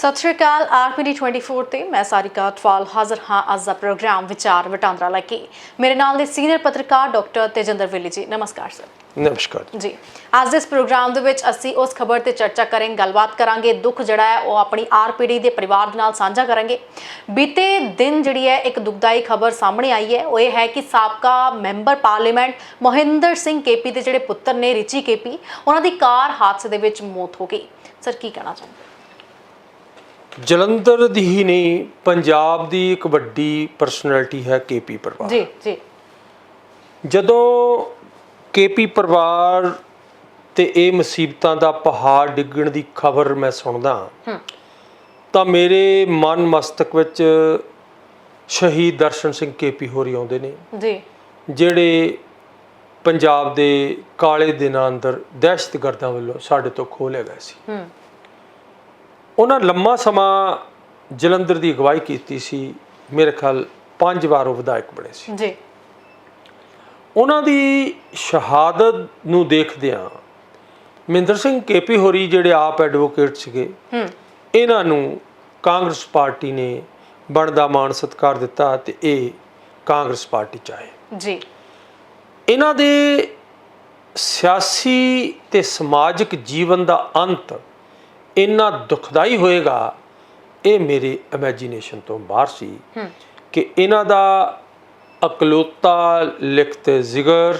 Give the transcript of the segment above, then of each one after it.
ਸਤਿ ਸ਼੍ਰੀ ਅਕਾਲ ਆਰਪੀਡੀ 24 ਤੇ ਮੈਂ ਸਾਰਿਕਾ ਟਵਾਲ ਹਾਜ਼ਰ ਹਾਂ ਅੱਜ ਦਾ ਪ੍ਰੋਗਰਾਮ ਵਿਚਾਰ ਵਟਾਂਦਰਾ ਲੈ ਕੇ। ਮੇਰੇ ਨਾਲ ਦੇ ਸੀਨੀਅਰ ਪੱਤਰਕਾਰ ਡਾਕਟਰ ਤੇਜਿੰਦਰ ਵਿੱਲੀ ਜੀ ਨਮਸਕਾਰ ਸਰ। ਨਮਸਕਾਰ ਜੀ। ਅੱਜ ਦੇ ਇਸ ਪ੍ਰੋਗਰਾਮ ਦੇ ਵਿੱਚ ਅਸੀਂ ਉਸ ਖਬਰ ਤੇ ਚਰਚਾ ਕਰਾਂਗੇ ਗੱਲਬਾਤ ਕਰਾਂਗੇ। ਦੁੱਖ ਜਿਹੜਾ ਹੈ ਉਹ ਆਪਣੀ ਆਰਪੀਡੀ ਦੇ ਪਰਿਵਾਰ ਦੇ ਨਾਲ ਸਾਂਝਾ ਕਰਾਂਗੇ। ਬੀਤੇ ਦਿਨ ਜਿਹੜੀ ਹੈ ਇੱਕ ਦੁਖਦਾਈ ਖਬਰ ਸਾਹਮਣੇ ਆਈ ਹੈ। ਉਹ ਇਹ ਹੈ ਕਿ ਸਾਬਕਾ member parliament Mohinder Singh KP ਦੇ ਜਿਹੜੇ ਪੁੱਤਰ ਨੇ ਰਿਚੀ ਕੇਪੀ ਉਹਨਾਂ ਦੀ ਕਾਰ ਹਾਦਸੇ ਦੇ ਵਿੱਚ ਮੌਤ ਹੋ ਗਈ। ਸਰ ਕੀ ਕਹਿਣਾ ਚਾਹੁੰਦੇ ਜਲੰਧਰ ਦੀ ਹੀ ਨਹੀਂ ਪੰਜਾਬ ਦੀ ਇੱਕ ਵੱਡੀ ਪਰਸਨੈਲਿਟੀ ਹੈ ਕੇਪੀ ਪਰਿਵਾਰ। ਜੀ ਜੀ। ਜਦੋਂ ਕੇਪੀ ਪਰਿਵਾਰ ਤੇ ਇਹ ਮੁਸੀਬਤਾਂ ਦਾ ਪਹਾੜ ਡਿੱਗਣ ਦੀ ਖਬਰ ਮੈਂ ਸੁਣਦਾ ਤਾਂ ਮੇਰੇ ਮਨ ਮਸਤਕ ਵਿੱਚ ਸ਼ਹੀਦ ਦਰਸ਼ਨ ਸਿੰਘ ਕੇਪੀ ਹੋਰੀ ਆਉਂਦੇ ਨੇ। ਜੀ। ਜਿਹੜੇ ਪੰਜਾਬ ਦੇ ਕਾਲੇ ਦਿਨਾਂ ਅੰਦਰ ਦਹਿਸ਼ਤਗਰਦਾਂ ਵੱਲੋਂ ਸਾਡੇ ਤੋਂ ਖੋਹ ਲਏ ਗਏ ਸੀ। ਹੂੰ। ਉਹਨਾਂ ਲੰਮਾ ਸਮਾਂ ਜਲੰਧਰ ਦੀ ਅਗਵਾਈ ਕੀਤੀ ਸੀ ਮੇਰੇ ਖਿਆਲ ਪੰਜ ਵਾਰ ਉਹ ਵਿਧਾਇਕ ਬਣੇ ਸੀ। ਜੀ। ਉਹਨਾਂ ਦੀ ਸ਼ਹਾਦਤ ਨੂੰ ਦੇਖਦਿਆਂ ਮਹਿੰਦਰ ਸਿੰਘ ਕੇਪੀ ਹੋਰੀ ਜਿਹੜੇ ਆਪ ਐਡਵੋਕੇਟ ਸੀਗੇ ਹੂੰ। ਇਹਨਾਂ ਨੂੰ ਕਾਂਗਰਸ ਪਾਰਟੀ ਨੇ ਬਣਦਾ ਮਾਣ ਸਤਿਕਾਰ ਦਿੱਤਾ ਤੇ ਇਹ ਕਾਂਗਰਸ ਪਾਰਟੀ ਚ ਆਏ। ਜੀ। ਇਹਨਾਂ ਦੇ ਸਿਆਸੀ ਤੇ ਸਮਾਜਿਕ ਜੀਵਨ ਦਾ ਅੰਤ ਇੰਨਾ ਦੁਖਦਾਈ ਹੋਏਗਾ ਇਹ ਮੇਰੇ ਇਮੇਜਿਨੇਸ਼ਨ ਤੋਂ ਬਾਹਰ ਸੀ ਕਿ ਇਹਨਾਂ ਦਾ ਅਕਲੋਤਾ ਲਿਖਤ ਜ਼ਿਗਰ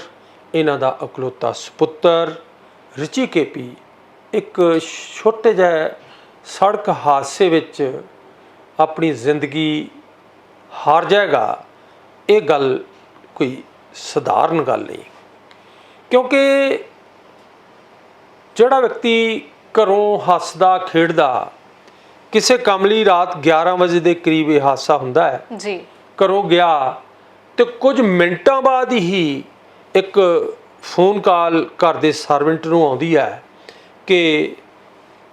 ਇਹਨਾਂ ਦਾ ਅਕਲੋਤਾ ਸੁਪੁੱਤਰ ਰਿਚੀ ਕੇਪੀ ਇੱਕ ਛੋਟੇ ਜਿਹੇ ਸੜਕ ਹਾਦਸੇ ਵਿੱਚ ਆਪਣੀ ਜ਼ਿੰਦਗੀ ਹਾਰ ਜਾਏਗਾ ਇਹ ਗੱਲ ਕੋਈ ਸਧਾਰਨ ਗੱਲ ਨਹੀਂ। ਕਿਉਂਕਿ ਜਿਹੜਾ ਵਿਅਕਤੀ ਘਰੋਂ ਹੱਸਦਾ ਖੇਡਦਾ। ਕਿਸੇ ਕਮਲੀ ਰਾਤ 11 ਵਜੇ ਦੇ ਕਰੀਬ ਇਹ ਹਾਦਸਾ ਹੁੰਦਾ ਹੈ। ਜੀ। ਘਰੋਂ ਗਿਆ ਤੇ ਕੁਝ ਮਿੰਟਾਂ ਬਾਅਦ ਹੀ ਇੱਕ ਫੋਨ ਕਾਲ ਘਰ ਦੇ ਸਰਵੈਂਟ ਨੂੰ ਆਉਂਦੀ ਹੈ ਕਿ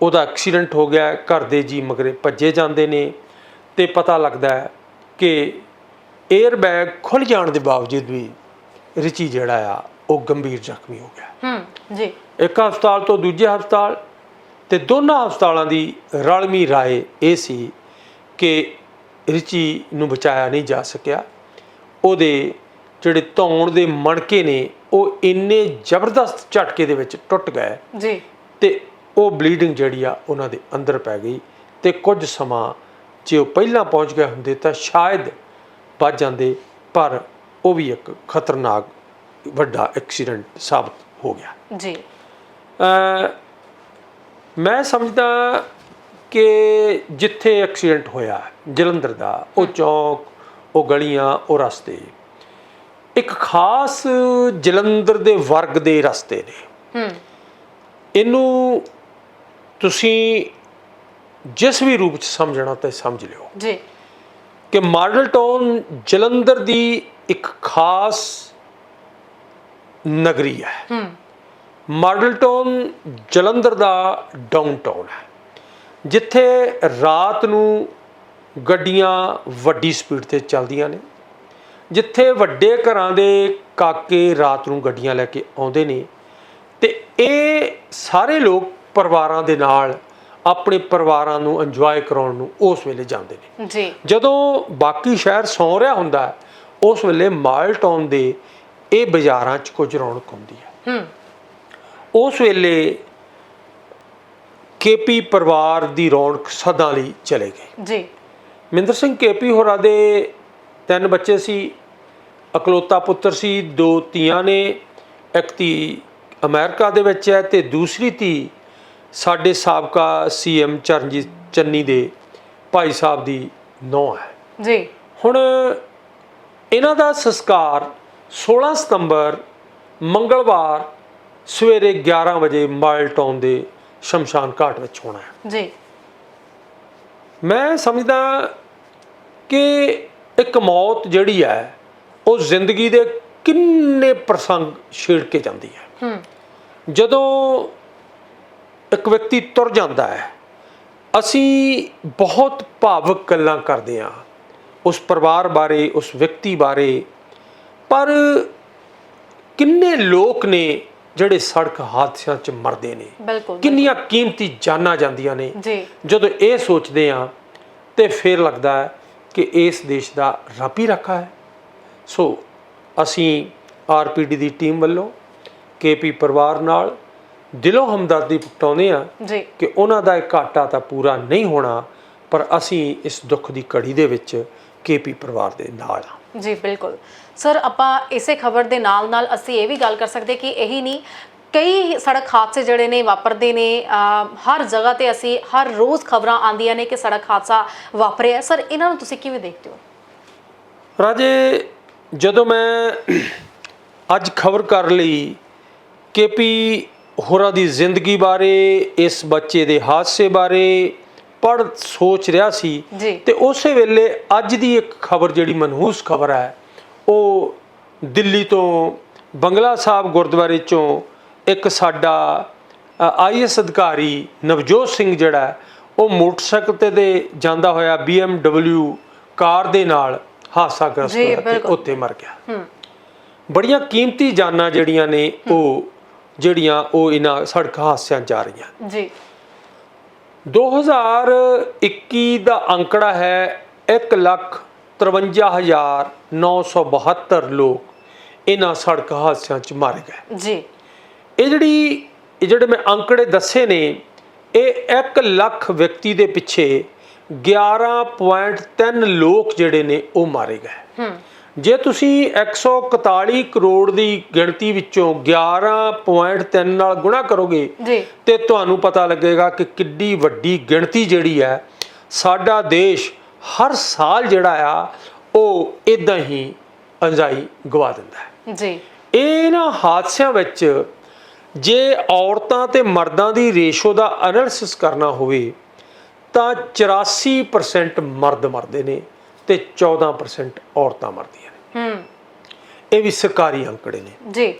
ਉਹਦਾ ਐਕਸੀਡੈਂਟ ਹੋ ਗਿਆ। ਘਰ ਦੇ ਜੀ ਮਗਰੇ ਭੱਜੇ ਜਾਂਦੇ ਨੇ ਤੇ ਪਤਾ ਲੱਗਦਾ ਹੈ ਕਿ 에ਅਰ ਬੈਗ ਖੁੱਲ ਜਾਣ ਦੇ ਬਾਵਜੂਦ ਵੀ ਰਿਚੀ ਜਿਹੜਾ ਆ ਉਹ ਗੰਭੀਰ ਜ਼ਖਮੀ ਹੋ ਗਿਆ। ਹੂੰ ਜੀ। ਇੱਕ ਹਸਪਤਾਲ ਤੋਂ ਦੂਜੇ ਹਸਪਤਾਲ ਤੇ ਦੋਨਾਂ ਹਸਪਤਾਲਾਂ ਦੀ ਰਲਮੀ ਰਾਏ ਇਹ ਸੀ ਕਿ ਰਿਚੀ ਨੂੰ ਬਚਾਇਆ ਨਹੀਂ ਜਾ ਸਕਿਆ। ਉਹਦੇ ਜਿਹੜੇ ਧੌਣ ਦੇ ਮਣਕੇ ਨੇ ਉਹ ਇੰਨੇ ਜ਼ਬਰਦਸਤ ਝਟਕੇ ਦੇ ਵਿੱਚ ਟੁੱਟ ਗਏ। ਜੀ। ਤੇ ਉਹ ਬਲੀਡਿੰਗ ਜਿਹੜੀ ਆ ਉਹਨਾਂ ਦੇ ਅੰਦਰ ਪੈ ਗਈ। ਤੇ ਕੁਝ ਸਮਾਂ ਜੇ ਉਹ ਪਹਿਲਾਂ ਪਹੁੰਚ ਗਏ ਹੁੰਦੇ ਤਾਂ ਸ਼ਾਇਦ ਬਚ ਜਾਂਦੇ ਪਰ ਉਹ ਵੀ ਇੱਕ ਖਤਰਨਾਕ ਵੱਡਾ ਐਕਸੀਡੈਂਟ ਸਾਬਤ ਹੋ ਗਿਆ। ਜੀ। ਅ ਮੈਂ ਸਮਝਦਾ ਕਿ ਜਿੱਥੇ ਐਕਸੀਡੈਂਟ ਹੋਇਆ ਜਲੰਧਰ ਦਾ ਉਹ ਚੌਕ ਉਹ ਗਲੀਆਂ ਉਹ ਰਸਤੇ ਇੱਕ ਖਾਸ ਜਲੰਧਰ ਦੇ ਵਰਗ ਦੇ ਰਸਤੇ ਨੇ। ਹੂੰ ਇਹਨੂੰ ਤੁਸੀਂ ਜਿਸ ਵੀ ਰੂਪ ਚ ਸਮਝਣਾ ਤੇ ਸਮਝ ਲਿਓ ਜੀ। ਕਿ ਮਾਡਲ ਟਾਊਨ ਜਲੰਧਰ ਦੀ ਇੱਕ ਖਾਸ ਨਗਰੀ ਹੈ। ਹੂੰ ਮਾਡਲ ਟਾਊਨ ਜਲੰਧਰ ਦਾ ਡਾਊਨਟਾਊਨ ਹੈ ਜਿੱਥੇ ਰਾਤ ਨੂੰ ਗੱਡੀਆਂ ਵੱਡੀ ਸਪੀਡ ਤੇ ਚੱਲਦੀਆਂ ਨੇ ਜਿੱਥੇ ਵੱਡੇ ਘਰਾਂ ਦੇ ਕਾਕੇ ਰਾਤ ਨੂੰ ਗੱਡੀਆਂ ਲੈ ਕੇ ਆਉਂਦੇ ਨੇ ਤੇ ਇਹ ਸਾਰੇ ਲੋਕ ਪਰਿਵਾਰਾਂ ਦੇ ਨਾਲ ਆਪਣੇ ਪਰਿਵਾਰਾਂ ਨੂੰ ਇੰਜੋਏ ਕਰਾਉਣ ਨੂੰ ਉਸ ਵੇਲੇ ਜਾਂਦੇ ਨੇ। ਜੀ। ਜਦੋਂ ਬਾਕੀ ਸ਼ਹਿਰ ਸੌਂ ਰਿਹਾ ਹੁੰਦਾ ਉਸ ਵੇਲੇ ਮਾਲ ਟਾਊਨ ਦੇ ਇਹ ਬਾਜ਼ਾਰਾਂ 'ਚ ਕੁਝ ਰੌਣਕ ਹੁੰਦੀ ਹੈ। ਹੂੰ। ਉਸ ਵੇਲੇ ਕੇਪੀ ਪਰਿਵਾਰ ਦੀ ਰੌਣਕ ਸਦਾ ਲਈ ਚਲੇ ਗਈ ਜੀ। ਮਿੰਦਰ ਸਿੰਘ ਕੇਪੀ ਹੋਰਾਂ ਦੇ ਤਿੰਨ ਬੱਚੇ ਸੀ ਅਕਲੋਤਾ ਪੁੱਤਰ ਸੀ ਦੋ ਧੀਆਂ ਨੇ ਇੱਕ ਧੀ ਅਮਰੀਕਾ ਦੇ ਵਿੱਚ ਹੈ ਤੇ ਦੂਸਰੀ ਧੀ ਸਾਡੇ ਸਾਬਕਾ ਸੀਐਮ ਚਰਨਜੀਤ ਚੰਨੀ ਦੇ ਭਾਈ ਸਾਹਿਬ ਦੀ ਨੌਂ ਹੈ। ਜੀ। ਹੁਣ ਇਹਨਾਂ ਦਾ ਸੰਸਕਾਰ 16 ਸਤੰਬਰ ਮੰਗਲਵਾਰ ਸਵੇਰੇ 11 ਵਜੇ ਮਾਈਲ ਟਾਊਨ ਦੇ ਸ਼ਮਸ਼ਾਨ ਘਾਟ ਵਿੱਚ ਹੋਣਾ ਹੈ। ਜੀ। ਮੈਂ ਸਮਝਦਾ ਕਿ ਇੱਕ ਮੌਤ ਜਿਹੜੀ ਹੈ ਉਹ ਜ਼ਿੰਦਗੀ ਦੇ ਕਿੰਨੇ ਪ੍ਰਸੰਗ ਛੇੜ ਕੇ ਜਾਂਦੀ ਹੈ। ਹੂੰ। ਜਦੋਂ ਇੱਕ ਵਿਅਕਤੀ ਤੁਰ ਜਾਂਦਾ ਹੈ ਅਸੀਂ ਬਹੁਤ ਭਾਵਕ ਗੱਲਾਂ ਕਰਦੇ ਹਾਂ ਉਸ ਪਰਿਵਾਰ ਬਾਰੇ ਉਸ ਵਿਅਕਤੀ ਬਾਰੇ ਪਰ ਕਿੰਨੇ ਲੋਕ ਨੇ ਜਿਹੜੇ ਸੜਕ ਹਾਦਸਿਆਂ 'ਚ ਮਰਦੇ ਨੇ। ਬਿਲਕੁਲ ਕਿੰਨੀਆਂ ਕੀਮਤੀ ਜਾਨਾਂ ਜਾਂਦੀਆਂ ਨੇ। ਜੀ। ਜਦੋਂ ਇਹ ਸੋਚਦੇ ਆ ਤੇ ਫਿਰ ਲੱਗਦਾ ਹੈ ਕਿ ਇਸ ਦੇਸ਼ ਦਾ ਰੱਬ ਹੀ ਰੱਖਾ ਹੈ। ਸੋ ਅਸੀਂ ਆਰਪੀਡੀ ਦੀ ਟੀਮ ਵੱਲੋਂ ਕੇਪੀ ਪਰਿਵਾਰ ਨਾਲ ਦਿਲੋਂ ਹਮਦਰਦੀ ਪ੍ਰਗਟਾਉਂਦੇ ਆ ਜੀ। ਕਿ ਉਹਨਾਂ ਦਾ ਇਹ ਘਾਟਾ ਤਾਂ ਪੂਰਾ ਨਹੀਂ ਹੋਣਾ ਪਰ ਅਸੀਂ ਇਸ ਦੁੱਖ ਦੀ ਘੜੀ ਦੇ ਵਿੱਚ ਕੇਪੀ ਪਰਿਵਾਰ ਦੇ ਨਾਲ ਜੀ ਬਿਲਕੁਲ। ਸਰ ਆਪਾਂ ਇਸੇ ਖਬਰ ਦੇ ਨਾਲ ਨਾਲ ਅਸੀਂ ਇਹ ਵੀ ਗੱਲ ਕਰ ਸਕਦੇ ਕਿ ਇਹੀ ਨਹੀਂ ਕਈ ਸੜਕ ਹਾਦਸੇ ਜਿਹੜੇ ਨੇ ਵਾਪਰਦੇ ਨੇ ਹਰ ਜਗ੍ਹਾ ਤੇ ਅਸੀਂ ਹਰ ਰੋਜ਼ ਖਬਰਾਂ ਆਉਂਦੀਆਂ ਨੇ ਕਿ ਸੜਕ ਹਾਦਸਾ ਵਾਪਰਿਆ ਸਰ ਇਹਨਾਂ ਨੂੰ ਤੁਸੀਂ ਕਿਵੇਂ ਦੇਖਦੇ ਹੋ? ਰਾਜੇ ਜਦੋਂ ਮੈਂ ਅੱਜ ਖਬਰ ਕਰ ਲਈ ਕੇਪੀ ਹੋਰਾਂ ਦੀ ਜ਼ਿੰਦਗੀ ਬਾਰੇ ਇਸ ਬੱਚੇ ਦੇ ਹਾਦਸੇ ਬਾਰੇ ਪੜ ਸੋਚ ਰਿਹਾ ਸੀ ਤੇ ਉਸੇ ਵੇਲੇ ਅੱਜ ਦੀ ਇੱਕ ਖਬਰ ਜਿਹੜੀ ਮਨਹੂਸ ਖਬਰ ਹੈ ਉਹ ਦਿੱਲੀ ਤੋਂ ਬੰਗਲਾ ਸਾਹਿਬ ਗੁਰਦੁਆਰੇ ਚੋਂ ਇੱਕ ਸਾਡਾ ਆਈਐਸ ਅਧਿਕਾਰੀ ਨਵਜੋਤ ਸਿੰਘ ਜਿਹੜਾ ਉਹ ਮੋਟਰਸਾਈਕਲ ਤੇ ਦੇ ਜਾਂਦਾ ਹੋਇਆ BMW ਕਾਰ ਦੇ ਨਾਲ ਹਾਦਸਾਗ੍ਰਸਤ ਜੀ, ਹੋਇਆ ਤੇ। ਉੱਥੇ ਮਰ ਗਿਆ। ਬੜੀਆਂ ਕੀਮਤੀ ਜਾਨਾਂ ਜਿਹੜੀਆਂ ਨੇ ਉਹ ਜਿਹੜੀਆਂ ਉਹ ਇਹਨਾਂ ਸੜਕ ਹਾਦਸਿਆਂ ਜਾ ਰਹੀਆਂ। ਜੀ। 2021 ਦਾ ਅੰਕੜਾ ਹੈ 153972 ਲੋਕ ਇਹਨਾਂ ਸੜਕ ਹਾਦਸਿਆਂ 'ਚ ਮਾਰੇ ਗਏ। ਜੀ। ਇਹ ਜਿਹੜੀ ਇਹ ਜਿਹੜੇ ਮੈਂ ਅੰਕੜੇ ਦੱਸੇ ਨੇ ਇਹ 1 ਲੱਖ ਵਿਅਕਤੀ ਦੇ ਪਿੱਛੇ 11.3 ਲੋਕ ਜਿਹੜੇ ਨੇ ਉਹ ਮਾਰੇ ਗਏ। ਹੂੰ। ਜੇ ਤੁਸੀਂ 141 ਕਰੋੜ ਦੀ ਗਿਣਤੀ ਵਿੱਚੋਂ 11.3 ਨਾਲ ਗੁਣਾ ਕਰੋਗੇ ਜੀ। ਤੇ ਤੁਹਾਨੂੰ ਪਤਾ ਲੱਗੇਗਾ ਕਿ ਕਿੱਡੀ ਵੱਡੀ ਗਿਣਤੀ ਜਿਹੜੀ ਹੈ ਸਾਡਾ ਦੇਸ਼ ਹਰ ਸਾਲ ਜਿਹੜਾ ਆ ਉਹ ਇਦਾਂ ਹੀ ਅੰਜਾਈ ਗਵਾ ਦਿੰਦਾ ਹੈ। ਜੀ। ਇਹਨਾਂ ਹਾਦਸਿਆਂ ਵਿੱਚ ਜੇ ਔਰਤਾਂ ਤੇ ਮਰਦਾਂ ਦੀ ਰੇਸ਼ੋ ਦਾ ਐਨਾਲਿਸਿਸ ਕਰਨਾ ਹੋਵੇ ਤਾਂ 84% ਮਰਦ ਮਰਦੇ ਨੇ। ਤੇ 14% ਔਰਤਾਂ ਮਰਦੀਆਂ ਨੇ। ਹੂੰ। ਇਹ ਵੀ ਸਰਕਾਰੀ ਅੰਕੜੇ ਨੇ। ਜੀ।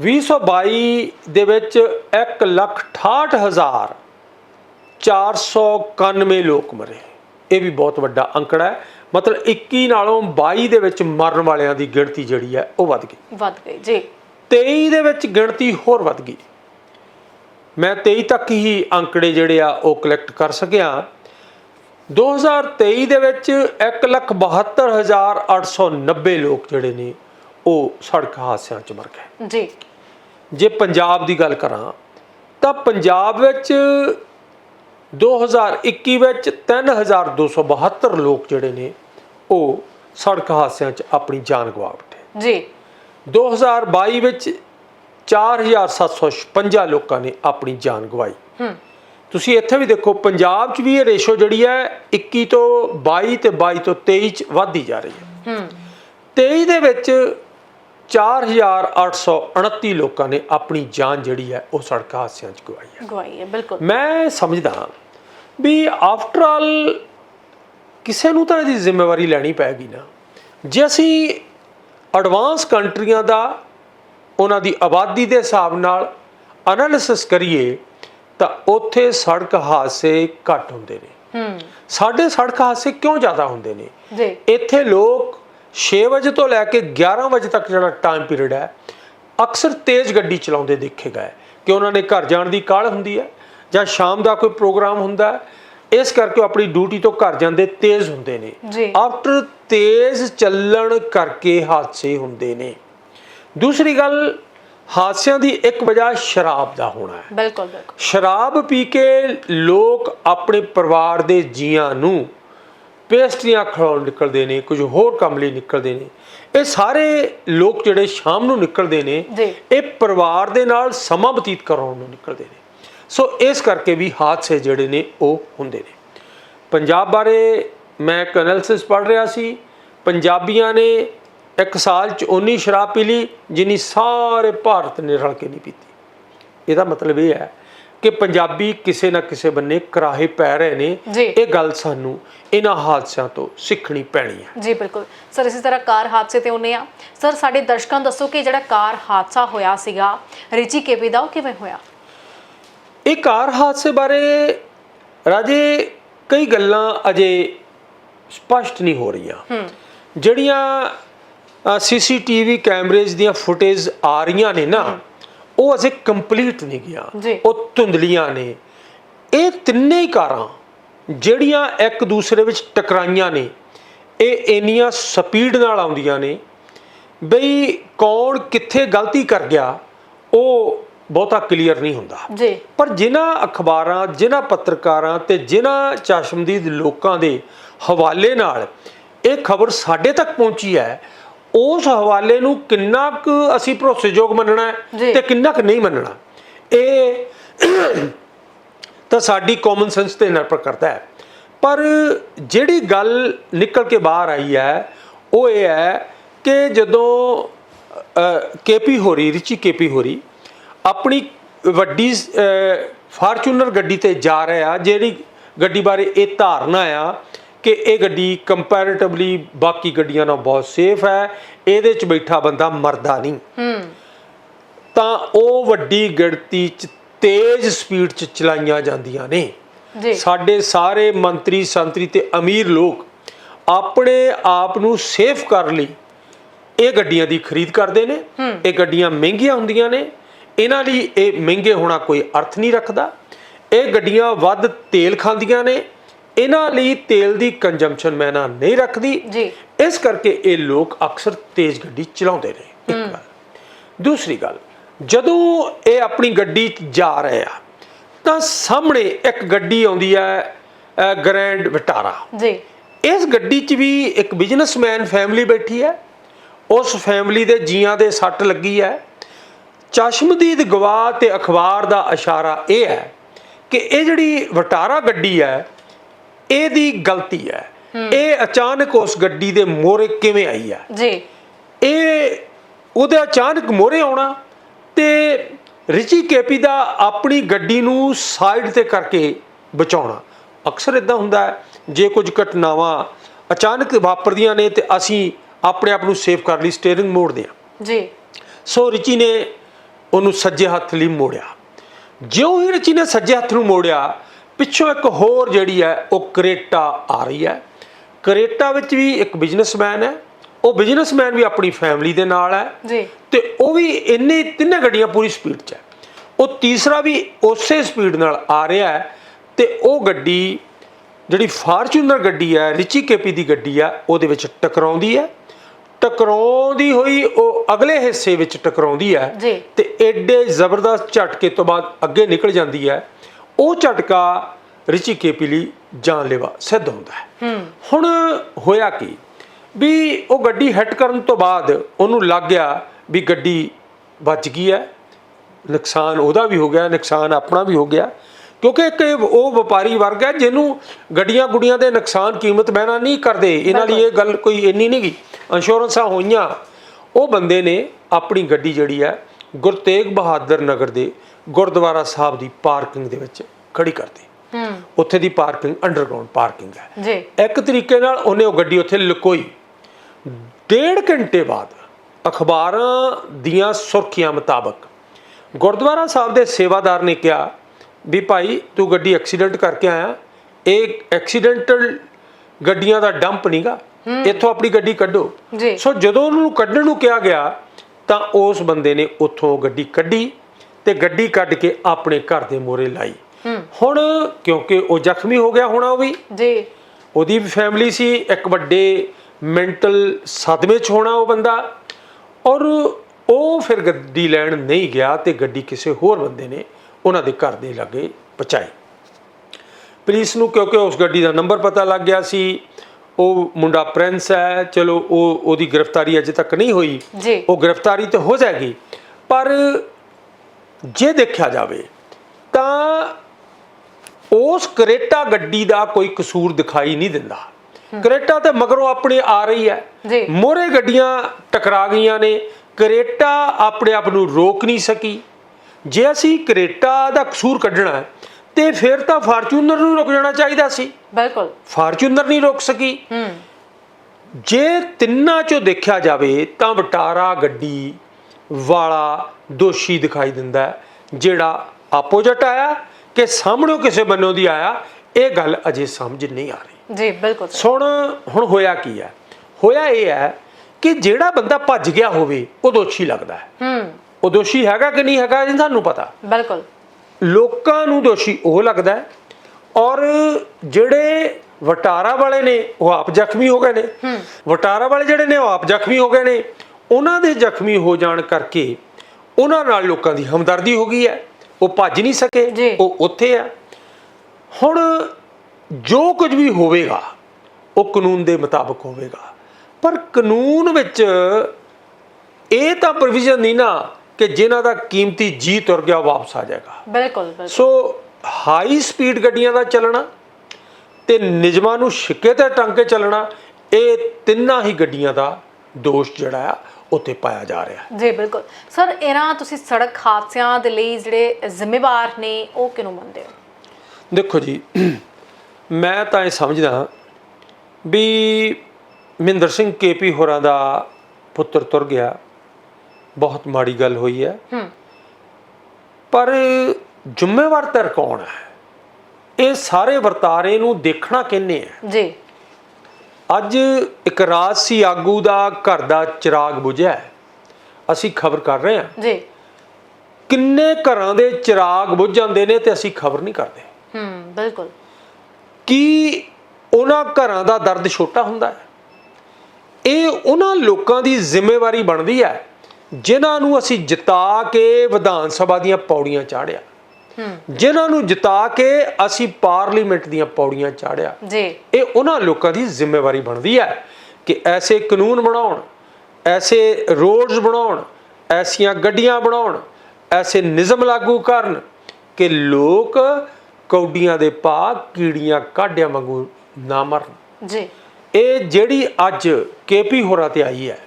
2022 ਦੇ ਵਿੱਚ 168491 ਲੋਕ ਮਰੇ। ਇਹ ਵੀ ਬਹੁਤ ਵੱਡਾ ਅੰਕੜਾ ਹੈ। ਮਤਲਬ 21 ਨਾਲੋਂ 22 ਦੇ ਵਿੱਚ ਮਰਨ ਵਾਲਿਆਂ ਦੀ ਗਿਣਤੀ ਜਿਹੜੀ ਹੈ ਉਹ ਵੱਧ ਗਈ। ਵੱਧ ਗਈ ਜੀ। 23 ਦੇ ਵਿੱਚ ਗਿਣਤੀ ਹੋਰ ਵੱਧ ਗਈ। ਮੈਂ 23 ਤੱਕ ਹੀ ਅੰਕੜੇ ਜਿਹੜੇ ਆ ਉਹ ਕਲੈਕਟ ਕਰ ਸਕਿਆ। 2023 ਦੇ ਵਿੱਚ 172890 ਲੋਕ ਜਿਹੜੇ ਨੇ ਉਹ ਸੜਕ ਹਾਦਸਿਆਂ 'ਚ ਮਰ ਗਏ। ਜੀ। ਜੇ ਪੰਜਾਬ ਦੀ ਗੱਲ ਕਰਾਂ ਤਾਂ ਪੰਜਾਬ ਵਿੱਚ 2021 ਵਿੱਚ 3272 ਲੋਕ ਜਿਹੜੇ ਨੇ ਉਹ ਸੜਕ ਹਾਦਸਿਆਂ 'ਚ ਆਪਣੀ ਜਾਨ ਗਵਾ ਬੈਠੇ ਜੀ। 2022 ਵਿੱਚ 4756 ਲੋਕਾਂ ਨੇ ਆਪਣੀ ਜਾਨ ਗਵਾਈ। ਹੂੰ। ਤੁਸੀਂ ਇੱਥੇ ਵੀ ਦੇਖੋ ਪੰਜਾਬ 'ਚ ਵੀ ਇਹ ਰੇਸ਼ੋ ਜਿਹੜੀ ਹੈ 21 ਤੋਂ 22 ਤੇ 22 ਤੋਂ 23 'ਚ ਵੱਧਦੀ ਜਾ ਰਹੀ ਹੈ। ਹੂੰ। 23 ਦੇ ਵਿੱਚ 4829 ਲੋਕਾਂ ਨੇ ਆਪਣੀ ਜਾਨ ਜਿਹੜੀ ਹੈ ਉਹ ਸੜਕ ਹਾਦਸਿਆਂ 'ਚ ਗਵਾਈ ਹੈ। ਗਵਾਈ ਹੈ ਬਿਲਕੁਲ। ਮੈਂ ਸਮਝਦਾ ਵੀ ਆਫਟਰ ਆਲ ਕਿਸੇ ਨੂੰ ਤਾਂ ਇਹਦੀ ਜ਼ਿੰਮੇਵਾਰੀ ਲੈਣੀ ਪੈਗੀ ਨਾ। ਜੇ ਅਸੀਂ ਐਡਵਾਂਸ ਕੰਟਰੀਆਂ ਦਾ ਉਹਨਾਂ ਦੀ ਆਬਾਦੀ ਦੇ ਹਿਸਾਬ ਨਾਲ ਐਨਾਲਿਸਿਸ ਕਰੀਏ ਤਾਂ ਉੱਥੇ ਸੜਕ ਹਾਦਸੇ ਘੱਟ ਹੁੰਦੇ ਨੇ। ਹੂੰ। ਸਾਡੇ ਸੜਕ ਹਾਦਸੇ ਕਿਉਂ ਜ਼ਿਆਦਾ ਹੁੰਦੇ ਨੇ? ਜੀ। ਇੱਥੇ ਲੋਕ 6 ਵਜੇ ਤੋਂ ਲੈ ਕੇ 11 ਵਜੇ ਤੱਕ ਜਿਹੜਾ ਟਾਈਮ ਪੀਰੀਅਡ ਹੈ ਅਕਸਰ ਤੇਜ਼ ਗੱਡੀ ਚਲਾਉਂਦੇ ਦੇਖੇ ਗਏ। ਕਿ ਉਹਨਾਂ ਨੇ ਘਰ ਜਾਣ ਦੀ ਕਾਹਲ ਹੁੰਦੀ ਹੈ ਜਾਂ ਸ਼ਾਮ ਦਾ ਕੋਈ ਪ੍ਰੋਗਰਾਮ ਹੁੰਦਾ ਹੈ ਇਸ ਕਰਕੇ ਉਹ ਆਪਣੀ ਡਿਊਟੀ ਤੋਂ ਘਰ ਜਾਂਦੇ ਤੇਜ਼ ਹੁੰਦੇ ਨੇ। ਆਫਟਰ ਤੇਜ਼ ਚੱਲਣ ਕਰਕੇ ਹਾਦਸੇ ਹੁੰਦੇ ਨੇ। ਦੂਸਰੀ ਗੱਲ ਹਾਦਸਿਆਂ ਦੀ ਇੱਕ ਵਜ੍ਹਾ ਸ਼ਰਾਬ ਦਾ ਹੋਣਾ ਹੈ। ਬਿਲਕੁਲ ਬਿਲਕੁਲ। ਸ਼ਰਾਬ ਪੀ ਕੇ ਲੋਕ ਆਪਣੇ ਪਰਿਵਾਰ ਦੇ ਜੀਆਂ ਨੂੰ ਪੇਸਟਰੀਆਂ ਖਿਲਾਉਣ ਨਿਕਲਦੇ ਨੇ ਕੁਝ ਹੋਰ ਕੰਮ ਲਈ ਨਿਕਲਦੇ ਨੇ। ਇਹ ਸਾਰੇ ਲੋਕ ਜਿਹੜੇ ਸ਼ਾਮ ਨੂੰ ਨਿਕਲਦੇ ਨੇ। ਇਹ ਪਰਿਵਾਰ ਦੇ ਨਾਲ ਸਮਾਂ ਬਤੀਤ ਕਰਾਉਣ ਨੂੰ ਨਿਕਲਦੇ ਨੇ। ਸੋ ਇਸ ਕਰਕੇ ਵੀ ਹਾਦਸੇ ਜਿਹੜੇ ਨੇ ਉਹ ਹੁੰਦੇ ਨੇ। ਪੰਜਾਬ ਬਾਰੇ ਮੈਂ ਇੱਕ ਐਨਾਲਿਸਿਸ ਪੜ੍ਹ ਰਿਹਾ ਸੀ। ਪੰਜਾਬੀਆਂ ਨੇ ਇੱਕ ਸਾਲ ਚ ਉਨੀ ਸ਼ਰਾਬ ਪੀ ਲਈ ਜਿੰਨੀ ਸਾਰੇ ਭਾਰਤ ਨੇ ਰਲ ਕੇ ਨਹੀਂ ਪੀਤੀ। ਇਹਦਾ ਮਤਲਬ ਇਹ ਹੈ ਕਿ ਪੰਜਾਬੀ ਕਿਸੇ ਨਾ ਕਿਸੇ ਬੰਨੇ ਕਰਾਹੇ ਪੈ ਰਹੇ ਨੇ। ਇਹ ਗੱਲ ਸਾਨੂੰ ਇਹਨਾਂ ਹਾਦਸਿਆਂ ਤੋਂ ਸਿੱਖਣੀ ਪੈਣੀ ਹੈ। ਜੀ ਬਿਲਕੁਲ। ਸਰ ਇਸੇ ਤਰ੍ਹਾਂ ਕਾਰ ਹਾਦਸੇ ਤੇ ਉਹਨੇ ਆ। ਸਰ ਸਾਡੇ ਦਰਸ਼ਕਾਂ ਨੂੰ ਦੱਸੋ ਕਿ ਜਿਹੜਾ ਕਾਰ ਹਾਦਸਾ ਹੋਇਆ ਸੀਗਾ ਰਿਚੀ ਕੇਪੀ ਦਾ ਉਹ ਕਿਵੇਂ ਹੋਇਆ? ਇਹ ਕਾਰ ਹਾਦਸੇ ਬਾਰੇ ਰਾਜੇ ਕਈ ਗੱਲਾਂ ਅਜੇ ਸਪਸ਼ਟ ਨਹੀਂ ਹੋ ਰਹੀਆਂ। ਜਿਹੜੀਆਂ ਸੀਸੀਟੀਵੀ ਕੈਮਰੇਜ਼ ਦੀਆਂ ਫੁਟੇਜ ਆ ਰਹੀਆਂ ਨੇ ਨਾ ਉਹ ਅਜੇ ਕੰਪਲੀਟ ਨਹੀਂ ਗਿਆ। ਉਹ ਧੁੰਦਲੀਆਂ ਨੇ। ਇਹ ਤਿੰਨੇ ਹੀ ਕਾਰਾਂ ਜਿਹੜੀਆਂ ਇੱਕ ਦੂਸਰੇ ਵਿੱਚ ਟਕਰਾਈਆਂ ਨੇ ਇਹ ਇੰਨੀਆਂ ਸਪੀਡ ਨਾਲ ਆਉਂਦੀਆਂ ਨੇ ਬਈ ਕੌਣ ਕਿੱਥੇ ਗਲਤੀ ਕਰ ਗਿਆ ਉਹ ਬਹੁਤਾ ਕਲੀਅਰ ਨਹੀਂ ਹੁੰਦਾ। ਜੀ। ਪਰ ਜਿਨ੍ਹਾਂ ਅਖਬਾਰਾਂ ਜਿਨ੍ਹਾਂ ਪੱਤਰਕਾਰਾਂ ਤੇ ਜਿਨ੍ਹਾਂ ਚਸ਼ਮਦੀਦ ਲੋਕਾਂ ਦੇ ਹਵਾਲੇ ਨਾਲ ਇਹ ਖਬਰ ਸਾਡੇ ਤੱਕ ਪਹੁੰਚੀ ਹੈ ਉਸ ਹਵਾਲੇ ਨੂੰ ਕਿੰਨਾ ਕੁ ਅਸੀਂ ਭਰੋਸੇਯੋਗ ਮੰਨਣਾ। ਹੈ ਤੇ ਕਿੰਨਾ ਕੁ ਨਹੀਂ ਮੰਨਣਾ ਇਹ ਤਾਂ ਸਾਡੀ ਕਾਮਨ ਸੈਂਸ ਤੇ ਨਿਰਭਰ ਕਰਦਾ ਹੈ ਪਰ ਜਿਹੜੀ ਗੱਲ ਨਿਕਲ ਕੇ ਬਾਹਰ ਆਈ ਹੈ ਉਹ ਇਹ ਹੈ ਕਿ ਜਦੋਂ ਕੇਪੀ ਹੋਰੀ ਰਿਚੀ ਕੇਪੀ ਹੋਰੀ ਆਪਣੀ ਵੱਡੀ ਫਾਰਚੂਨਰ ਗੱਡੀ ਤੇ ਜਾ ਰਹੇ ਜਿਹੜੀ ਗੱਡੀ ਬਾਰੇ ਇਹ ਧਾਰਨਾ ਆ ਕਿ ਇਹ ਗੱਡੀ ਕੰਪੈਰੀਟਿਵਲੀ ਬਾਕੀ ਗੱਡੀਆਂ ਨਾਲੋਂ ਬਹੁਤ ਸੇਫ ਹੈ ਇਹਦੇ 'ਚ ਬੈਠਾ ਬੰਦਾ ਮਰਦਾ ਨਹੀਂ। ਹੂੰ। ਤਾਂ ਉਹ ਵੱਡੀ ਗਿਣਤੀ 'ਚ ਤੇਜ਼ ਸਪੀਡ 'ਚ ਚਲਾਈਆਂ ਜਾਂਦੀਆਂ ਨੇ। ਜੀ। ਸਾਡੇ ਸਾਰੇ ਮੰਤਰੀ ਸੰਤਰੀ ਤੇ ਅਮੀਰ ਲੋਕ ਆਪਣੇ ਆਪ ਨੂੰ ਸੇਫ ਕਰਨ ਲਈ ਇਹ ਗੱਡੀਆਂ ਦੀ ਖਰੀਦ ਕਰਦੇ ਨੇ। ਇਹ ਗੱਡੀਆਂ ਮਹਿੰਗੀਆਂ ਹੁੰਦੀਆਂ ਨੇ। ਇਹਨਾਂ ਲਈ ਇਹ ਮਹਿੰਗੇ ਹੋਣਾ ਕੋਈ ਅਰਥ ਨਹੀਂ ਰੱਖਦਾ। ਇਹ ਗੱਡੀਆਂ ਵੱਧ ਤੇਲ ਖਾਂਦੀਆਂ ਨੇ। ਇਹਨਾਂ ਲਈ ਤੇਲ ਦੀ ਕੰਜੰਪਸ਼ਨ ਮੈਨਾ ਨਹੀਂ ਰੱਖਦੀ। ਜੀ। ਇਸ ਕਰਕੇ ਇਹ ਲੋਕ ਅਕਸਰ ਤੇਜ਼ ਗੱਡੀ ਚਲਾਉਂਦੇ ਨੇ ਇੱਕ ਗੱਲ। ਦੂਸਰੀ ਗੱਲ ਜਦੋਂ ਇਹ ਆਪਣੀ ਗੱਡੀ 'ਚ ਜਾ ਰਹੇ ਆ ਤਾਂ ਸਾਹਮਣੇ ਇੱਕ ਗੱਡੀ ਆਉਂਦੀ ਹੈ ਗ੍ਰੈਂਡ ਵਿਟਾਰਾ ਜੀ। ਇਸ ਗੱਡੀ 'ਚ ਵੀ ਇੱਕ ਬਿਜ਼ਨਸਮੈਨ ਫੈਮਿਲੀ ਬੈਠੀ ਹੈ ਉਸ ਫੈਮਿਲੀ ਦੇ ਜੀਆਂ ਦੇ ਸੱਟ ਲੱਗੀ ਹੈ। ਚਸ਼ਮਦੀਦ ਗਵਾਹ ਤੇ ਅਖਬਾਰ ਦਾ ਇਸ਼ਾਰਾ ਇਹ ਹੈ ਕਿ ਇਹ ਜਿਹੜੀ ਵਟਾਰਾ ਗੱਡੀ ਹੈ ਇਹਦੀ ਗਲਤੀ ਹੈ। ਇਹ ਅਚਾਨਕ ਉਸ ਗੱਡੀ ਦੇ ਮੋਰੇ ਕਿਵੇਂ ਆਈ ਹੈ ਜੀ। ਇਹ ਉਹਦੇ ਅਚਾਨਕ ਮੋਰੇ ਆਉਣਾ ਤੇ ਰਿਚੀ ਕੇਪੀ ਦਾ ਆਪਣੀ ਗੱਡੀ ਨੂੰ ਸਾਈਡ ਤੇ ਕਰਕੇ ਬਚਾਉਣਾ। ਅਕਸਰ ਇਦਾਂ ਹੁੰਦਾ ਹੈ ਜੇ ਕੁਝ ਘਟਨਾਵਾਂ ਅਚਾਨਕ ਵਾਪਰਦੀਆਂ ਨੇ ਤੇ ਅਸੀਂ ਆਪਣੇ ਆਪ ਨੂੰ ਸੇਫ ਕਰ ਲਈ ਸਟੀਅਰਿੰਗ ਮੋੜਦੇ ਹਾਂ। ਜੀ। ਸੋ ਰਿਚੀ ਨੇ ਉਹਨੂੰ ਸੱਜੇ ਹੱਥ ਲਈ ਮੋੜਿਆ। ਜਿਉਂ ਹੀ ਰਿਚੀ ਨੇ ਸੱਜੇ ਹੱਥ ਨੂੰ ਮੋੜਿਆ ਪਿੱਛੋਂ ਇੱਕ ਹੋਰ ਜਿਹੜੀ ਹੈ ਉਹ ਕਰੇਟਾ ਆ ਰਹੀ ਹੈ। ਕਰੇਟਾ ਵਿੱਚ ਵੀ ਇੱਕ ਬਿਜ਼ਨਸਮੈਨ ਹੈ। ਉਹ ਬਿਜ਼ਨਸਮੈਨ ਵੀ ਆਪਣੀ ਫੈਮਿਲੀ ਦੇ ਨਾਲ ਹੈ। ਜੀ। ਤੇ ਉਹ ਵੀ ਇੰਨੇ ਤਿੰਨੇ ਗੱਡੀਆਂ ਪੂਰੀ ਸਪੀਡ 'ਚ ਹੈ। ਉਹ ਤੀਸਰਾ ਵੀ ਉਸੇ ਸਪੀਡ ਨਾਲ ਆ ਰਿਹਾ ਹੈ। ਤੇ ਉਹ ਗੱਡੀ ਜਿਹੜੀ ਫਾਰਚੂਨਰ ਗੱਡੀ ਹੈ ਰਿਚੀ ਕੇਪੀ ਦੀ ਗੱਡੀ ਆ ਉਹਦੇ ਵਿੱਚ ਟਕਰਾਉਂਦੀ ਹੈ। ਟਕਰਾਉਂਦੀ ਹੋਈ ਉਹ ਅਗਲੇ ਹਿੱਸੇ ਵਿੱਚ ਟਕਰਾਉਂਦੀ ਹੈ। ਤੇ ਐਡੇ ਜ਼ਬਰਦਸਤ ਝਟਕੇ ਤੋਂ ਬਾਅਦ ਅੱਗੇ ਨਿਕਲ ਜਾਂਦੀ ਹੈ। ਉਹ ਝਟਕਾ ਰਿਚੀ ਕੇਪੀ ਲਈ ਜਾਨਲੇਵਾ ਸਿੱਧ ਹੁੰਦਾ ਹੈ। ਹੁਣ ਹੋਇਆ ਕੀ? ਵੀ ਉਹ ਗੱਡੀ ਹਿੱਟ ਕਰਨ ਤੋਂ ਬਾਅਦ ਉਹਨੂੰ ਲੱਗ ਗਿਆ ਵੀ ਗੱਡੀ ਵੱਜ ਗਈ ਹੈ। ਨੁਕਸਾਨ ਉਹਦਾ ਵੀ ਹੋ ਗਿਆ ਨੁਕਸਾਨ ਆਪਣਾ ਵੀ ਹੋ ਗਿਆ। ਕਿਉਂਕਿ ਇੱਕ ਉਹ ਵਪਾਰੀ ਵਰਗ ਹੈ ਜਿਹਨੂੰ ਗੱਡੀਆਂ ਗੁੱਡੀਆਂ ਦੇ ਨੁਕਸਾਨ ਕੀਮਤ ਬਹਿਣਾ ਨਹੀਂ ਕਰਦੇ। ਇਹਨਾਂ ਲਈ ਇਹ ਗੱਲ ਕੋਈ ਇੰਨੀ ਨਹੀਂ ਗੀ। ਇੰਸ਼ੋਰੈਂਸਾਂ ਹੋਈਆਂ। ਉਹ ਬੰਦੇ ਨੇ ਆਪਣੀ ਗੱਡੀ ਜਿਹੜੀ ਹੈ ਗੁਰੂ ਤੇਗ ਬਹਾਦਰ ਨਗਰ ਦੇ ਗੁਰਦੁਆਰਾ ਸਾਹਿਬ ਦੀ ਪਾਰਕਿੰਗ ਦੇ ਵਿੱਚ ਖੜੀ ਕਰਤੀ। ਹੂੰ। ਉੱਥੇ ਦੀ ਪਾਰਕਿੰਗ ਅੰਡਰਗਰਾਉਂਡ ਪਾਰਕਿੰਗ ਹੈ। ਜੀ। ਇੱਕ ਤਰੀਕੇ ਨਾਲ ਉਹਨੇ ਉਹ ਗੱਡੀ ਉੱਥੇ ਲੁਕੋਈ। ਡੇਢ ਘੰਟੇ ਬਾਅਦ ਅਖਬਾਰਾਂ ਦੀਆਂ ਸੁਰਖੀਆਂ ਮੁਤਾਬਕ ਗੁਰਦੁਆਰਾ ਸਾਹਿਬ ਦੇ ਸੇਵਾਦਾਰ ਨੇ ਕਿਹਾ ਵੀ ਭਾਈ ਤੂੰ ਗੱਡੀ ਐਕਸੀਡੈਂਟ ਕਰਕੇ ਆਇਆ। ਇਹ ਐਕਸੀਡੈਂਟਲ ਗੱਡੀਆਂ ਦਾ ਡੰਪ ਨਹੀਂਗਾ ਇੱਥੋਂ ਆਪਣੀ ਗੱਡੀ ਕੱਢੋ। ਜੀ। ਸੋ ਜਦੋਂ ਉਹਨੂੰ ਕੱਢਣ ਨੂੰ ਕਿਹਾ ਗਿਆ ਤਾਂ ਉਸ ਬੰਦੇ ਨੇ ਉੱਥੋਂ ਗੱਡੀ ਕੱਢੀ। ਤੇ ਗੱਡੀ ਕੱਢ ਕੇ ਆਪਣੇ ਘਰ ਦੇ ਮੋਰੇ ਲਾਈ। ਹੁਣ ਕਿਉਂਕਿ ਉਹ ਜ਼ਖਮੀ ਹੋ ਗਿਆ ਹੋਣਾ ਉਹ ਵੀ। ਜੀ। ਉਹਦੀ ਵੀ ਫੈਮਿਲੀ ਸੀ ਇੱਕ ਵੱਡੇ ਮੈਂਟਲ ਸਦਮੇ 'ਚ ਹੋਣਾ ਉਹ ਬੰਦਾ। ਔਰ ਉਹ ਫਿਰ ਗੱਡੀ ਲੈਣ ਨਹੀਂ ਗਿਆ ਤੇ ਗੱਡੀ ਕਿਸੇ ਹੋਰ ਬੰਦੇ ਨੇ ਉਹਨਾਂ ਦੇ ਘਰ ਦੇ ਲਾਗੇ ਪਹੁੰਚਾਈ। ਪੁਲਿਸ ਨੂੰ ਕਿਉਂਕਿ ਉਸ ਗੱਡੀ ਦਾ ਨੰਬਰ ਪਤਾ ਲੱਗ ਗਿਆ ਸੀ ਉਹ ਮੁੰਡਾ ਪ੍ਰਿੰਸ ਹੈ ਚਲੋ ਉਹ ਉਹਦੀ ਗ੍ਰਿਫਤਾਰੀ ਅਜੇ ਤੱਕ ਨਹੀਂ ਹੋਈ। ਉਹ ਗ੍ਰਿਫਤਾਰੀ ਤੇ ਹੋ ਜਾਏਗੀ ਪਰ ਜੇ ਦੇਖਿਆ ਜਾਵੇ ਤਾਂ ਉਸ ਕਰੇਟਾ ਗੱਡੀ ਦਾ ਕੋਈ ਕਸੂਰ ਦਿਖਾਈ ਨਹੀਂ ਦਿੰਦਾ। ਕਰੇਟਾ ਤੇ ਮਗਰੋਂ ਆਪਣੇ ਆ ਰਹੀ ਹੈ। ਮੋਰੇ ਗੱਡੀਆਂ ਟਕਰਾ ਗਈਆਂ ਨੇ। ਕਰੇਟਾ ਆਪਣੇ ਆਪ ਨੂੰ ਰੋਕ ਨਹੀਂ ਸਕੀ। ਜੇ ਅਸੀਂ ਕਰੇਟਾ ਦਾ ਕਸੂਰ ਕੱਢਣਾ ਹੈ, ਤੇ ਫਿਰ ਤਾਂ ਫਾਰਚੂਨਰ ਨੂੰ ਰੁਕ ਜਾਣਾ ਚਾਹੀਦਾ ਸੀ। ਬਿਲਕੁਲ। ਫਾਰਚੂਨਰ ਨਹੀਂ ਰੋਕ ਸਕੀ। ਜੇ ਤਿੰਨਾਂ ਚੋਂ ਦੇਖਿਆ ਜਾਵੇ ਤਾਂ ਵਟਾਰਾ ਗੱਡੀ ਵਾਲਾ ਦੋਸ਼ੀ ਦਿਖਾਈ ਦਿੰਦਾ ਜਿਹੜਾ ਆਪੋਜੀਟ ਆਇਆ ਕਿ ਸਾਹਮਣੋਂ ਕਿਸੇ ਬੰਨੋਂ ਦੀ ਆਇਆ ਇਹ ਗੱਲ ਅਜੇ ਸਮਝ ਨਹੀਂ ਆ ਰਹੀ। ਜੀ ਬਿਲਕੁਲ ਸੁਣ ਹੁਣ ਹੋਇਆ ਕੀ ਹੈ? ਹੋਇਆ ਇਹ ਹੈ ਕਿ ਜਿਹੜਾ ਬੰਦਾ ਭੱਜ ਗਿਆ ਹੋਵੇ ਉਹ ਦੋਸ਼ੀ ਲੱਗਦਾ ਹੈ। ਹੂੰ। ਉਹ ਦੋਸ਼ੀ ਹੈਗਾ ਕਿ ਨਹੀਂ ਹੈਗਾ ਇਹ ਸਾਨੂੰ ਪਤਾ। ਬਿਲਕੁਲ। ਲੋਕਾਂ ਨੂੰ ਦੋਸ਼ੀ ਉਹ ਲੱਗਦਾ ਹੈ ਔਰ ਜਿਹੜੇ ਵਟਾਰਾ ਵਾਲੇ ਨੇ ਉਹ ਆਪ ਜ਼ਖਮੀ ਹੋ ਗਏ ਨੇ। ਵਟਾਰਾ ਵਾਲੇ ਜਿਹੜੇ ਨੇ ਉਹ ਆਪ ਜ਼ਖਮੀ ਹੋ ਗਏ ਨੇ। ਉਹਨਾਂ ਦੇ ਜ਼ਖਮੀ ਹੋ ਜਾਣ ਕਰਕੇ ਉਹਨਾਂ ਨਾਲ ਲੋਕਾਂ ਦੀ ਹਮਦਰਦੀ ਹੋ ਗਈ ਹੈ ਉਹ ਭੱਜ ਨਹੀਂ ਸਕੇ। ਉਹ ਉੱਥੇ ਆ। ਹੁਣ ਜੋ ਕੁਝ ਵੀ ਹੋਵੇਗਾ ਉਹ ਕਾਨੂੰਨ ਦੇ ਮੁਤਾਬਕ ਹੋਵੇਗਾ। ਪਰ ਕਾਨੂੰਨ ਵਿੱਚ ਇਹ ਤਾਂ ਪ੍ਰੋਵੀਜ਼ਨ ਨਹੀਂ ਨਾ ਕਿ ਜਿਨ੍ਹਾਂ ਦਾ ਕੀਮਤੀ ਜੀ ਤੁਰ ਗਿਆ ਵਾਪਸ ਆ ਜਾਏਗਾ। ਬਿਲਕੁਲ ਬਿਲਕੁਲ। ਸੋ ਹਾਈ ਸਪੀਡ ਗੱਡੀਆਂ ਦਾ ਚੱਲਣਾ ਤੇ ਨਿਯਮਾਂ ਨੂੰ ਛਿੱਕੇ ਤੇ ਟੰਗ ਕੇ ਚੱਲਣਾ ਇਹ ਤਿੰਨਾਂ ਹੀ ਗੱਡੀਆਂ ਦਾ ਦੋਸ਼ ਜਿਹੜਾ ਆ। ਉੱਤੇ ਪਾਇਆ ਜਾ ਰਿਹਾ ਜੀ ਬਿਲਕੁਲ। ਸਰ ਇਹਨਾਂ ਤੁਸੀਂ ਸੜਕ ਹਾਦਸਿਆਂ ਦੇ ਲਈ ਜਿਹੜੇ ਜ਼ਿੰਮੇਵਾਰ ਨੇ ਉਹ ਕਿਹਨੂੰ ਮੰਨਦੇ ਹੋ? ਦੇਖੋ ਜੀ ਮੈਂ ਤਾਂ ਇਹ ਸਮਝਦਾ ਵੀ ਮਹਿੰਦਰ ਸਿੰਘ ਕੇਪੀ ਹੋਰਾਂ ਦਾ ਪੁੱਤਰ ਤੁਰ ਗਿਆ। ਬਹੁਤ ਮਾੜੀ ਗੱਲ ਹੋਈ ਹੈ। ਹੂੰ। ਪਰ ਜ਼ਿੰਮੇਵਾਰ ਧਿਰ ਕੌਣ ਹੈ? ਇਹ ਸਾਰੇ ਵਰਤਾਰੇ ਨੂੰ ਦੇਖਣਾ ਕਿੰਨੇ ਹੈ? ਜੀ। ਅੱਜ ਇੱਕ ਰਾਜਸੀ ਆਗੂ ਦਾ ਘਰ ਦਾ ਚਿਰਾਗ ਬੁਝਿਆ। ਅਸੀਂ ਖਬਰ ਕਰ ਰਹੇ ਹਾਂ। ਜੀ। ਕਿੰਨੇ ਘਰਾਂ ਦੇ ਚਿਰਾਗ ਬੁਝ ਜਾਂਦੇ ਨੇ ਤੇ ਅਸੀਂ ਖਬਰ ਨਹੀਂ ਕਰਦੇ। ਹੂੰ ਬਿਲਕੁਲ। ਕੀ ਉਹਨਾਂ ਘਰਾਂ ਦਾ ਦਰਦ ਛੋਟਾ ਹੁੰਦਾ ਹੈ? ਇਹ ਉਹਨਾਂ ਲੋਕਾਂ ਦੀ ਜ਼ਿੰਮੇਵਾਰੀ ਬਣਦੀ ਹੈ ਜਿਨ੍ਹਾਂ ਨੂੰ ਅਸੀਂ ਜਿਤਾ ਕੇ ਵਿਧਾਨ ਸਭਾ ਦੀਆਂ ਪੌੜੀਆਂ ਚਾੜਿਆ ਜਿਨ੍ਹਾਂ ਨੂੰ ਜਿਤਾ ਕੇ ਅਸੀਂ ਪਾਰਲੀਮੈਂਟ ਦੀਆਂ ਪੌੜੀਆਂ ਚਾੜਿਆ। ਜੀ। ਇਹ ਉਹਨਾਂ ਲੋਕਾਂ ਦੀ ਜ਼ਿੰਮੇਵਾਰੀ ਬਣਦੀ ਹੈ ਕਿ ਐਸੇ ਕਾਨੂੰਨ ਬਣਾਉਣ ਐਸੇ ਰੋਡਸ ਬਣਾਉਣ ਐਸੀਆਂ ਗੱਡੀਆਂ ਬਣਾਉਣ ਐਸੇ ਨਿਯਮ ਲਾਗੂ ਕਰਨ ਕਿ ਲੋਕ ਕੌਡੀਆਂ ਦੇ ਪਾ ਕੀੜੀਆਂ ਕਾਢਿਆਂ ਵਾਂਗੂ ਨਾ ਮਰਨ। ਜੀ। ਇਹ ਜਿਹੜੀ ਅੱਜ ਕੇਪੀ ਹੋਰਾਂ ਤੇ ਆਈ ਹੈ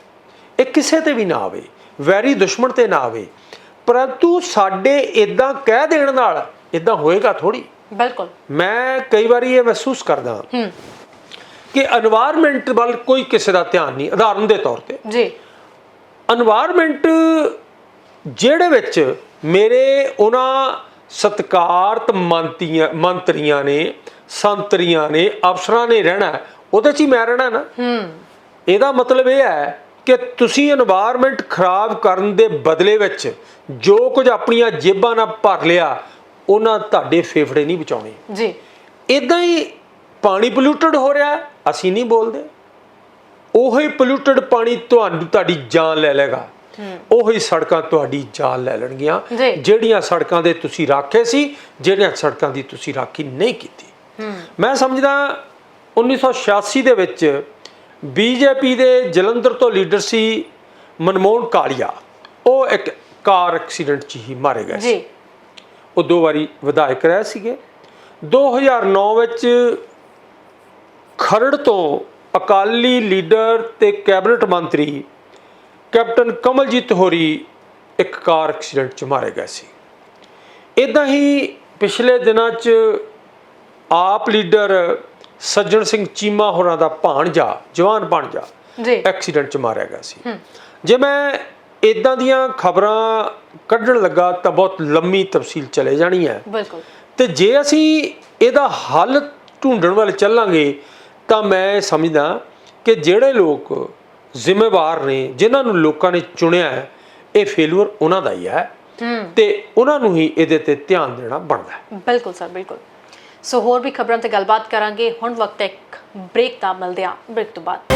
ਇਹ ਕਿਸੇ ਤੇ ਵੀ ਨਾ ਆਵੇ ਵੈਰੀ ਦੁਸ਼ਮਣ ਤੇ ਨਾ ਆਵੇ ਪਰੰਤੂ ਸਾਡੇ ਇਦਾਂ ਕਹਿ ਦੇਣ ਨਾਲ ਇਦਾਂ ਹੋਏਗਾ ਥੋੜੀ ਬਿਲਕੁਲ। ਮੈਂ ਕਈ ਵਾਰੀ ਇਹ ਮਹਿਸੂਸ ਕਰਦਾ ਹਾਂ ਕਿ এনवायरमेंट ਵੱਲ ਕੋਈ ਕਿਸੇ ਦਾ ਧਿਆਨ ਨਹੀਂ ਉਦਾਹਰਨ ਦੇ ਤੌਰ ਤੇ। ਜੀ। এনवायरमेंट ਜਿਹੜੇ ਵਿੱਚ ਮੇਰੇ ਉਹਨਾਂ ਸਤਕਾਰਤ ਮੰਤਰੀਆਂ ਮੰਤਰੀਆਂ ਨੇ ਸੰਤਰੀਆਂ ਨੇ ਅਫਸਰਾਂ ਨੇ ਰਹਿਣਾ ਉਹਦੇ 'ਚ ਹੀ ਮੈਂ ਰਹਿਣਾ ਨਾ। ਹੂੰ। ਇਹਦਾ ਮਤਲਬ ਇਹ ਹੈ ਕਿ ਤੁਸੀਂ এনवायरमेंट ਖਰਾਬ ਕਰਨ ਦੇ ਬਦਲੇ ਵਿੱਚ ਜੋ ਕੁਝ ਆਪਣੀਆਂ ਜੇਬਾਂ ਨਾਲ ਭਰ ਲਿਆ ਉਹਨਾਂ ਤੁਹਾਡੇ ਫੇਫੜੇ ਨਹੀਂ ਬਚਾਉਣੇ। ਜੀ। ਇਦਾਂ ਹੀ ਪਾਣੀ ਪੋਲੂਟਡ ਹੋ ਰਿਹਾ ਅਸੀਂ ਨਹੀਂ ਬੋਲਦੇ। ਉਹੀ ਪੋਲੂਟਡ ਪਾਣੀ ਤੁਹਾਨੂੰ ਤੁਹਾਡੀ ਜਾਨ ਲੈ ਲੇਗਾ ਉਹੀ ਸੜਕਾਂ ਤੁਹਾਡੀ ਜਾਨ ਲੈ ਲੈਣਗੀਆਂ। ਜਿਹੜੀਆਂ ਸੜਕਾਂ ਦੇ ਤੁਸੀਂ ਰਾਖੇ ਸੀ ਜਿਹੜੀਆਂ ਸੜਕਾਂ ਦੀ ਤੁਸੀਂ ਰਾਖੀ ਨਹੀਂ ਕੀਤੀ। ਮੈਂ ਸਮਝਦਾ 1986 ਦੇ ਵਿੱਚ ਬੀਜੇਪੀ ਦੇ ਜਲੰਧਰ ਤੋਂ ਲੀਡਰ ਸੀ ਮਨਮੋਹਨ ਕਾਲੀਆ। ਉਹ ਇੱਕ ਕਾਰ ਐਕਸੀਡੈਂਟ 'ਚ ਹੀ ਮਾਰੇ ਗਏ ਸੀ। ਜੀ। ਉਹ ਦੋ ਵਾਰੀ ਵਿਧਾਇਕ ਰਹੇ ਸੀਗੇ। 2009 ਵਿੱਚ ਖਰੜ ਤੋਂ ਅਕਾਲੀ ਲੀਡਰ ਤੇ ਕੈਬਨਿਟ ਮੰਤਰੀ ਕੈਪਟਨ ਕਮਲਜੀਤ ਹੋਰੀ ਇੱਕ ਕਾਰ ਐਕਸੀਡੈਂਟ 'ਚ ਮਾਰੇ ਗਏ ਸੀ। ਇਦਾਂ ਹੀ ਪਿਛਲੇ ਦਿਨਾਂ 'ਚ ਆਪ ਲੀਡਰ ਸੱਜਣ ਸਿੰਘ ਚੀਮਾ ਹੋਰਾਂ ਦਾ ਭਾਣਜਾ ਜਵਾਨ ਭਾਣਜਾ ਜੀ ਐਕਸੀਡੈਂਟ 'ਚ ਮਾਰਿਆ ਗਿਆ ਸੀ। ਜੇ ਮੈਂ ਇਦਾਂ ਦੀਆਂ ਖਬਰਾਂ ਕੱਢਣ ਲੱਗਾ ਤਾਂ ਬਹੁਤ ਲੰਮੀ ਤਫਸੀਲ ਚਲੇ ਜਾਣੀ ਹੈ। ਬਿਲਕੁਲ। ਤੇ ਜੇ ਅਸੀਂ ਇਹਦਾ ਹੱਲ ਢੂੰਡਣ ਵੱਲ ਚੱਲਾਂਗੇ ਤਾਂ ਮੈਂ ਸਮਝਦਾ ਕਿ ਜਿਹੜੇ ਲੋਕ ਜ਼ਿੰਮੇਵਾਰ ਨੇ ਜਿਨ੍ਹਾਂ ਨੂੰ ਲੋਕਾਂ ਨੇ ਚੁਣਿਆ ਹੈ ਇਹ ਫੇਲੂਅਰ ਉਹਨਾਂ ਦਾ ਹੀ ਹੈ ਹੂੰ। ਤੇ ਉਹਨਾਂ ਨੂੰ ਹੀ ਇਹਦੇ ਤੇ ਧਿਆਨ ਦੇਣਾ ਬਣਦਾ ਹੈ। ਬਿਲਕੁਲ ਸਰ ਬਿਲਕੁਲ। ਸੋ ਹੋਰ ਵੀ ਖਬਰਾਂ ਤੇ ਗੱਲਬਾਤ ਕਰਾਂਗੇ। ਹੁਣ ਵਕਤ ਇੱਕ ਬ੍ਰੇਕ ਦਾ ਮਿਲਦੇ ਹਾਂ। ਬ੍ਰੇਕ ਤੋਂ ਬਾਅਦ।